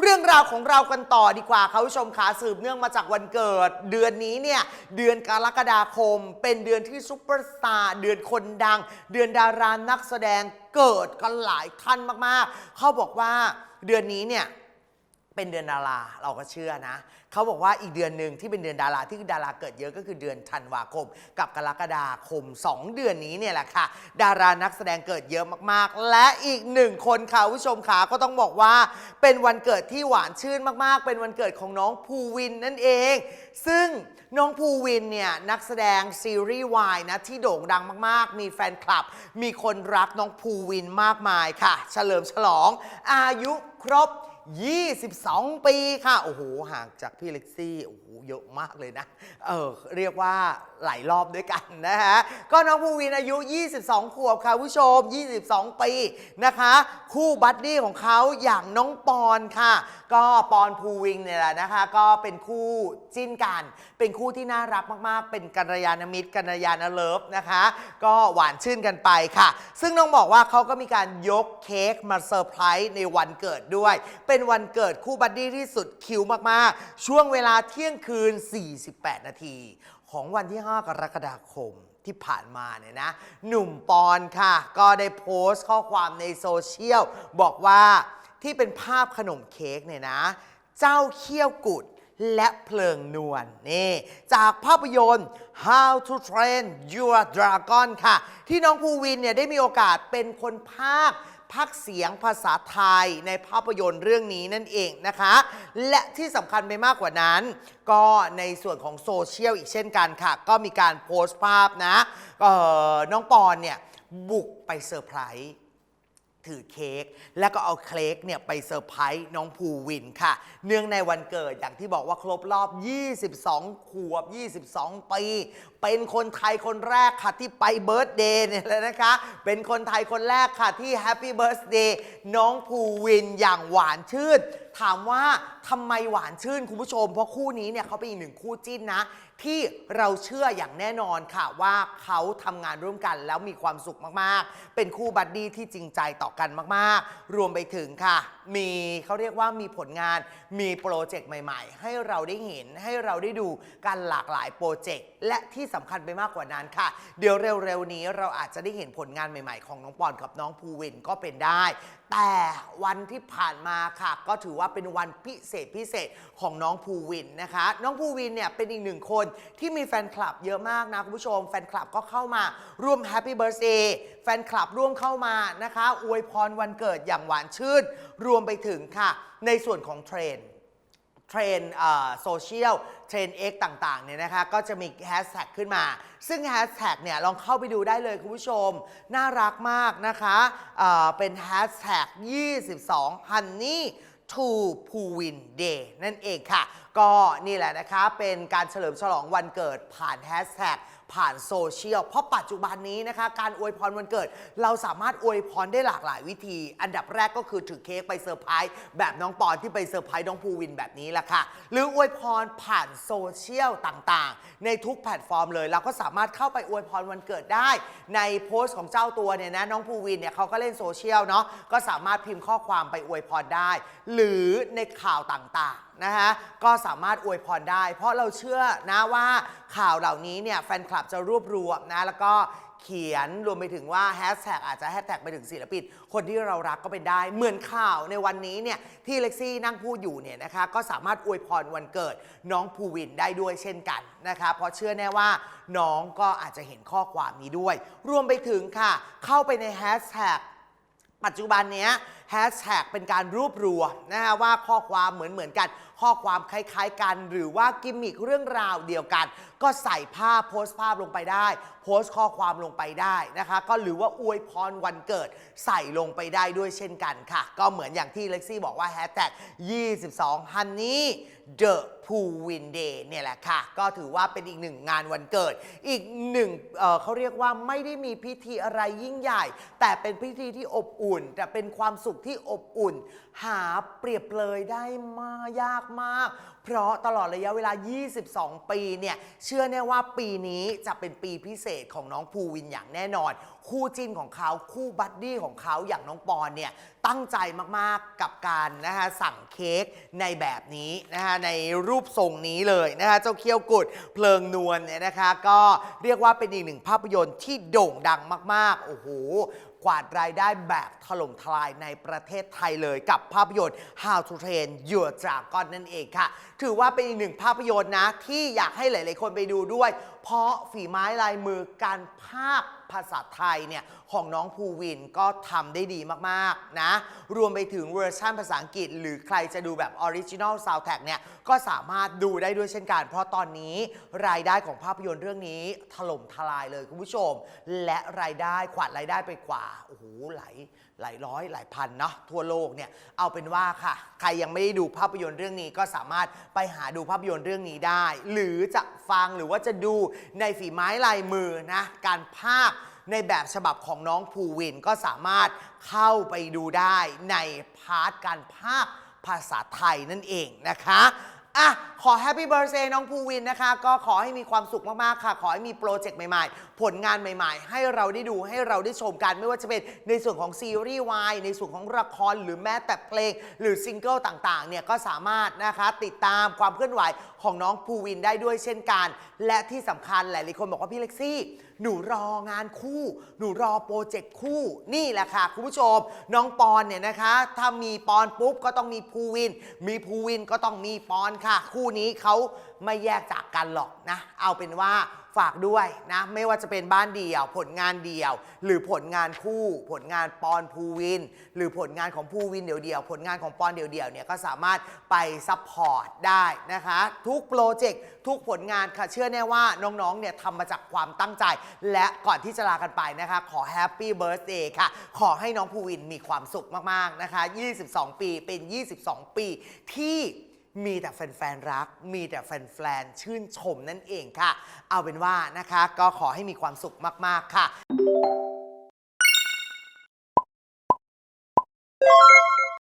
เรื่องราวของเรากันต่อดีกว่าค่ะคุณผู้ชมขาสืบเนื่องมาจากวันเกิด เดือนนี้เนี่ยเดือนกรกฎาคม เป็นเดือนที่ซุปเปอร์สตาร์เดือนคนดัง เดือนดารานักแสดงเกิดกันหลายท่านมากๆ เขาบอกว่าเดือนนี้เนี่ย เป็นเดือนดาราเราก็เชื่อนะ เขาบอกว่าอีกเดือนหนึ่งที่เป็นเดือนดาราที่ดาราเกิดเยอะก็คือเดือนธันวาคม กับกรกฎาคม 2 เดือนนี้เนี่ยแหละค่ะ ดารานักแสดงเกิดเยอะมากๆ และอีกหนึ่งคนค่ะผู้ชมขาก็ต้องบอกว่า เป็นวันเกิดที่หวานชื่นมากๆ เป็นวันเกิดของน้องภูวินนั่นเอง ซึ่งน้องภูวินเนี่ยนักแสดงซีรีส์วายนะที่โด่งดังมากๆ มีแฟนคลับ มีคนรักน้องภูวินมากมายค่ะ เฉลิมฉลองอายุครบ 22 ปีค่ะ โอ้โห ห่างจากพี่เล็กซี่ โอ้โห เยอะมากเลยนะ เออ เรียกว่าหลายรอบด้วยกันนะฮะ ก็น้องภูวินอายุ 22 ขวบค่ะผู้ชม 22 ปีนะคะ คู่บัดดี้ของเขาอย่างน้องปอนค่ะ ก็ปอนภูวินเนี่ยแหละนะคะ ก็เป็นคู่จิ้นกัน เป็นคู่ที่น่ารักมากๆ เป็นกัลยาณมิตรกัลยาณเลิฟนะคะ ก็หวานชื่นกันไปค่ะ ซึ่งน้องบอกว่าเขาก็มีการยกเค้กมาเซอร์ไพรส์ในวันเกิดด้วย เป็น็นวันเกิดคู่บัดดี้ที่สุดคิวมาก ๆ ช่วงเวลาเที่ยงคืน 48 นาที ของวันที่ 5 กรกฎาคมที่ผ่านมาเนี่ยนะ หนุ่มปอนค่ะ ก็ได้โพสต์ข้อความในโซเชียล บอกว่าที่เป็นภาพขนมเค้กเนี่ยนะ เจ้าเขี้ยวกุดและเพลิงนวลนี่จากภาพยนตร์ How to Train Your Dragon ค่ะ ที่น้องภูวินเนี่ยได้มีโอกาสเป็นคนภาค พากเสียงภาษาไทยในภาพยนตร์เรื่องนี้นั่นเองนะคะ และที่สำคัญไปมากกว่านั้น ก็ในส่วนของโซเชียลอีกเช่นกันค่ะ ก็มีการโพสต์ภาพนะน้องปอนเนี่ยบุกไปเซอร์ไพรส์ ถือเค้กแล้วก็เอาเค้กเนี่ยไปเซอร์ไพรส์น้องภูวินค่ะ เนื่องในวันเกิดอย่างที่บอกว่าครบรอบ 22 ขวบ 22 ปี เป็นคนไทยคนแรกค่ะที่ไปเบิร์ตเดย์เนี่ยเลยนะคะ เป็นคนไทยคนแรกค่ะที่แฮปปี้เบิร์ a เดย์น้องภูวินอย่างหวานชื่น ถามว่าทำไมหวานชื่นคุณผู้ชม เพราะคู่นี้เนี่ยเขาเป็นอีกหนึ่งคู่จิ้นนะ ที่เราเชื่ออย่างแน่นอนค่ะว่าเขาทำงานร่วมกันแล้วมีความสุขมากๆ เป็นคู่บัดดี้ที่จริงใจต่อกันมากๆ รวมไปถึงค่ะ มีเขาเรียกว่ามีผลงานมีโปรเจกต์ใหม่ๆ ให้เราได้เห็นให้เราได้ดูกันหลากหลายโปรเจกต์และที่สำคัญไปมากกว่านั้นค่ะ เดี๋ยวเร็วๆนี้เราอาจจะได้เห็นผลงานใหม่ๆ ของน้องปอนกับน้องภูวินก็เป็นได้ แต่วันที่ผ่านมาค่ะ ก็ถือว่าเป็นวันพิเศษพิเศษของน้องภูวินนะคะ น้องภูวินเนี่ยเป็นอีกหนึ่งคนที่มีแฟนคลับเยอะมากนะคุณผู้ชม แฟนคลับก็เข้ามาร่วมแฮปปี้เบิร์ a เดย์แฟนคลับร่วมเข้ามานะคะ อวยพรวันเกิดอย่างหวานชื่น รวมไปถึงค่ะ ในส่วนของเทรนด์ เทรนโซเชียล เทรนด์ X ต่างๆเนี่ยนะคะ ก็จะมีแฮชแท็กขึ้นมา ซึ่งแฮชแท็กเนี่ย ลองเข้าไปดูได้เลยคุณผู้ชม น่ารักมากนะคะเเป็นแฮชแท็ก22 Honey i n Day นั่นเองค่ะ ก็นี่แหละนะคะ เป็นการเฉลิมฉลองวันเกิดผ่านแฮชแท็ก ผ่านโซเชียล เพราะปัจจุบันนี้นะคะ การอวยพรวันเกิด เราสามารถอวยพรได้หลากหลายวิธี อันดับแรกก็คือถือเค้กไปเซอร์ไพรส์แบบน้องปอนที่ไปเซอร์ไพรส์น้องภูวินแบบนี้แหละค่ะ หรืออวยพรผ่านโซเชียลต่างๆ ในทุกแพลตฟอร์มเลยเราก็สามารถเข้าไปอวยพรวันเกิดได้ ในโพสต์ของเจ้าตัวเนี่ยนะน้องภูวินเนี่ยเขาก็เล่นโซเชียลเนาะก็สามารถพิมพ์ข้อความไปอวยพรได้ หรือในข่าวต่างๆ นะคะก็สามารถอวยพรได้ เพราะเราเชื่อนะว่าข่าวเหล่านี้เนี่ยแฟนคลับจะรวบรวมนะแล้วก็เขียนรวมไปถึงว่าแฮชแท็กอาจจะแฮชแท็กไปถึงศิลปินคนที่เรารักก็เป็นได้ เหมือนข่าวในวันนี้เนี่ยที่เล็กซี่นั่งพูดอยู่เนี่ยนะคะก็สามารถอวยพรวันเกิดน้องภูวินได้ด้วยเช่นกันนะคะเพราะเชื่อแน่ว่าน้องก็อาจจะเห็นข้อความนี้ด้วย รวมไปถึงค่ะ เข้าไปในแฮชแท็กปัจจุบันเนี้ยแฮชแท็กเป็นการรวบรวมนะฮะว่าข้อความเหมือนเหมือนๆกัน ข้อความคล้ายๆกัน หรือว่ากิมมิคเรื่องราวเดียวกัน ก็ใส่ภาพโพสต์ภาพลงไปได้ โพสต์ข้อความลงไปได้นะคะ ก็หรือว่าอวยพรวันเกิดใส่ลงไปได้ด้วยเช่นกันค่ะ ก็เหมือนอย่างที่เล็กซี่บอกว่าแฮชแท็ก22 Honey The p o o Win Day เนี่ยแหละค่ะ ก็ถือว่าเป็นอีกหนึ่งงานวันเกิด อีกหนึ่งเเขาเรียกว่าไม่ได้มีพิธีอะไรยิ่งใหญ่ แต่เป็นพิธีที่อบอุ่น แต่เป็นความสุขที่อบอุ่น หาเปรียบเลยได้มากยากมาก เพราะตลอดระยะเวลา 22 ปีเนี่ยเชื่อแน่ว่าปีนี้จะเป็นปีพิเศษของน้องภูวินอย่างแน่นอน คู่จิ้นของเขาคู่บัดดี้ของเขาอย่างน้องปอนเนี่ยตั้งใจมากๆกับการนะคะสั่งเค้กในแบบนี้นะคะในรูปทรงนี้เลยนะคะเจ้าเคี้ยวกุดเพลิงนวลเนี่ยนะคะ ก็เรียกว่าเป็นอีกหนึ่งภาพยนตร์ที่โด่งดังมากๆโอ้โห วาดรายได้แบบถล่มทลายในประเทศไทยเลยกับภาพยนตร์ How to Train Your Dragon นั่นเองค่ะ ถือว่าเป็นอีกหนึ่งภาพยนตร์นะ ที่อยากให้หลาย ๆ คนไปดูด้วย เพราะฝีไม้ลายมือการภาคภาษาไทยเนี่ยของน้องภูวินก็ทำได้ดีมากๆนะ รวมไปถึงเวอร์ชันภาษาอังกฤษ หรือใครจะดูแบบออริจิน l ลซาว n d แท็กเนี่ยก็สามารถดูได้ด้วยเช่นกัน เพราะตอนนี้รายได้ของภาพยนตร์เรื่องนี้ถล่มทลายเลยคุณผู้ชม และรายได้ขวัญรายได้ไปกว่าโอ้โหหลายหลายร้อยหลายพันเนาะทั่วโลกเนี่ยเอาเป็นว่าค่ะ ใครยังไม่ได้ดูภาพยนตร์เรื่องนี้ก็สามารถไปหาดูภาพยนตร์เรื่องนี้ได้ หรือจะฟังหรือว่าจะดูในฝีไม้ลายมือนะการภาค ในแบบฉบับของน้องภูวินก็สามารถเข้าไปดูได้ในพาร์ทการภาคภาษาไทยนั่นเองนะคะ อะ ขอแฮปปี้เบ t ร์ a เ y น้องภูวินนะคะ ก็ขอให้มีความสุขมาก ๆ ค่ะ ขอให้มีโปรเจกต์ใหม่ ๆ ผลงานใหม่ ๆ ให้เราได้ดูให้เราได้ชมกัน ไม่ว่าจะเป็นในส่วนของซีรีส์วายในส่วนของละครหรือแม้แต่เพลง หรือซิงเกิลต่าง ๆ เนี่ย ก็สามารถนะคะติดตามความเคลื่อนไหวของน้องภูวินได้ด้วยเช่นกัน และที่สำคัญหลายๆคนบอกว่าพี่เล็กซี่ หนูรองานคู่ หนูรอโปรเจกต์คู่ นี่แหละค่ะคุณผู้ชม น้องปอนเนี่ยนะคะ ถ้ามีปอนปุ๊บก็ต้องมีภูวิน มีภูวินก็ต้องมีปอนค่ะคู่นี้เขาไม่แยกจากกันหรอกนะ เอาเป็นว่าฝากด้วยนะ ไม่ว่าจะเป็นบ้านเดี่ยว ผลงานเดี่ยว หรือผลงานคู่ ผลงานปอนภูวิน หรือผลงานของภูวินเดี่ยวๆผลงานของปอนเดี่ยวๆเนี่ยก็สามารถไปซัพพอร์ตได้นะคะ ทุกโปรเจกต์ทุกผลงานค่ะเชื่อแน่ว่าน้องๆเนี่ยทำมาจากความตั้งใจ และก่อนที่จะลากันไปนะคะ ขอแฮปปี้เบิร์ a เดย์ค่ะ ขอให้น้องภูวินมีความสุขมากๆนะคะ 22 ปีเป็น 22 ปีที่ มีแต่แฟนๆรัก มีแต่แฟนๆชื่นชมนั่นเองค่ะ เอาเป็นว่านะคะ ก็ขอให้มีความสุขมากๆค่ะ